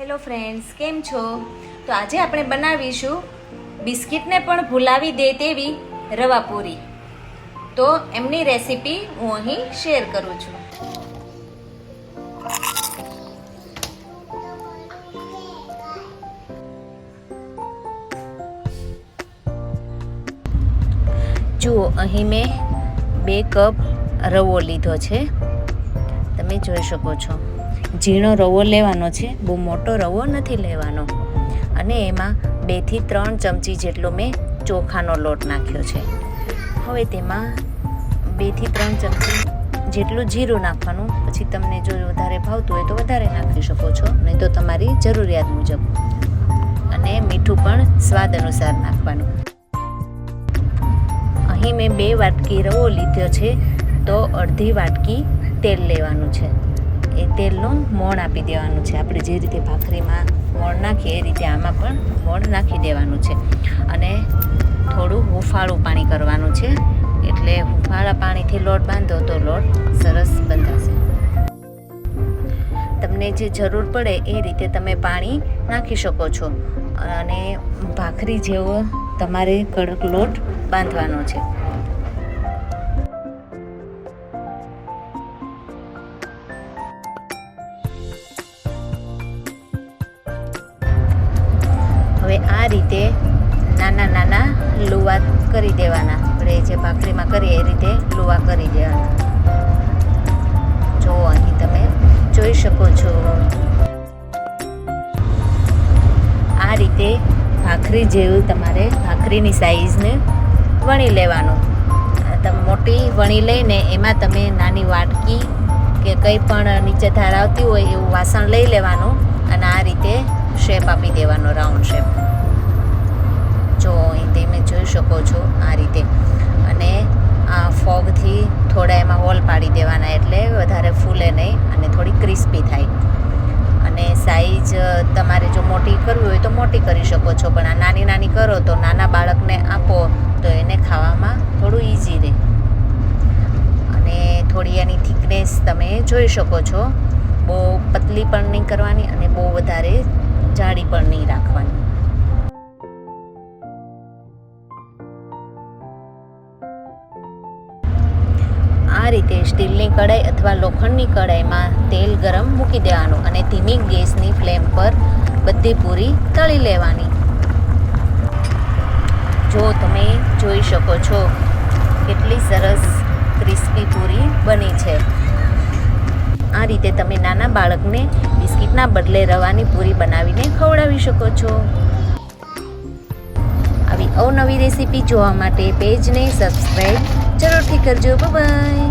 Hello friends કેમ છો? તો આજે આપણે બનાવીશું બિસ્કિટને પણ ભૂલાવી દે તેવી રવા પૂરી. તો એમની રેસીપી હું અહીં શેર કરું છું. જુઓ, અહીં મેં બે કપ રવો લીધો છે. તમે જોઈ શકો છો. ઝીણો રવો લેવાનો છે. બહુ મોટો રવો નથી લેવાનો. અને એમાં બેથી ત્રણ ચમચી જેટલો મેં ચોખાનો લોટ નાખ્યો છે. હવે તેમાં બેથી ત્રણ ચમચી જેટલું જીરું નાખવાનું. પછી તમને જો વધારે ભાવતું હોય તો વધારે નાખી શકો છો. નહીં તો તમારી જરૂરિયાત મુજબ. અને મીઠું પણ સ્વાદ અનુસાર નાખવાનું. અહીં મેં બે વાટકી રવો લીધો છે. તો અડધી વાટકી તેલ લેવાનું છે. એ તેલનું મોણ આપી દેવાનું છે. આપણે જે રીતે ભાખરીમાં મોણ નાખીએ એ રીતે આમાં પણ મોણ નાખી દેવાનું છે. અને થોડું હુંફાળું પાણી કરવાનું છે. એટલે હુંફાળા પાણીથી લોટ બાંધો તો લોટ સરસ બંધાશે. તમને જે જરૂર પડે એ રીતે તમે પાણી નાખી શકો છો. અને ભાખરી જેવો તમારે કડક લોટ બાંધવાનો છે. હવે આ રીતે નાના નાના લુવા કરી દેવાના. આપણે જે ભાખરીમાં કરીએ એ રીતે લુવા કરી દેવાના. જો અહીં તમે જોઈ શકો છો. આ રીતે ભાખરી જેવું તમારે ભાખરીની સાઈઝને વણી લેવાનું. તમે મોટી વણી લઈને એમાં તમે નાની વાટકી કે કંઈ પણ નીચે ધારાવતી હોય એવું વાસણ લઈ લેવાનું અને આ રીતે શેપ આપી દેવાનો રાઉન્ડ શેપ જો અહીં તમે જોઈ શકો છો આ રીતે. અને આ ફોગથી થોડા એમાં હોલ પાડી દેવાના એટલે વધારે ફૂલે નહીં અને થોડી ક્રિસ્પી થાય. અને સાઈઝ તમારે જો મોટી કરવી હોય તો મોટી કરી શકો છો, પણ આ નાની નાની કરો તો નાના બાળકને આપો તો એને ખાવામાં થોડું ઇઝી રહે. અને થોડી એની થિકનેસ તમે જોઈ શકો છો. બહુ પતલી પણ નહીં કરવાની અને બહુ વધારે જાડી પણ નહીં રાખવાની. આ રીતે સ્ટીલની કઢાઈ અથવા લોખંડની કઢાઈમાં તેલ ગરમ મૂકી દેવાનું અને ધીમી ગેસની ફ્લેમ પર બધી પૂરી તળી લેવાની. જો તમે જોઈ શકો છો, કેટલી સરસ ક્રિસ્પી પૂરી બની છે. આ રીતે તમે નાના બાળકને બિસ્કિટના બદલે રવાની પૂરી બનાવીને ખવડાવી શકો છો. આવી અવનવી રેસીપી જોવા માટે પેજને સબસ્ક્રાઈબ જરૂરથી કરજો. બાય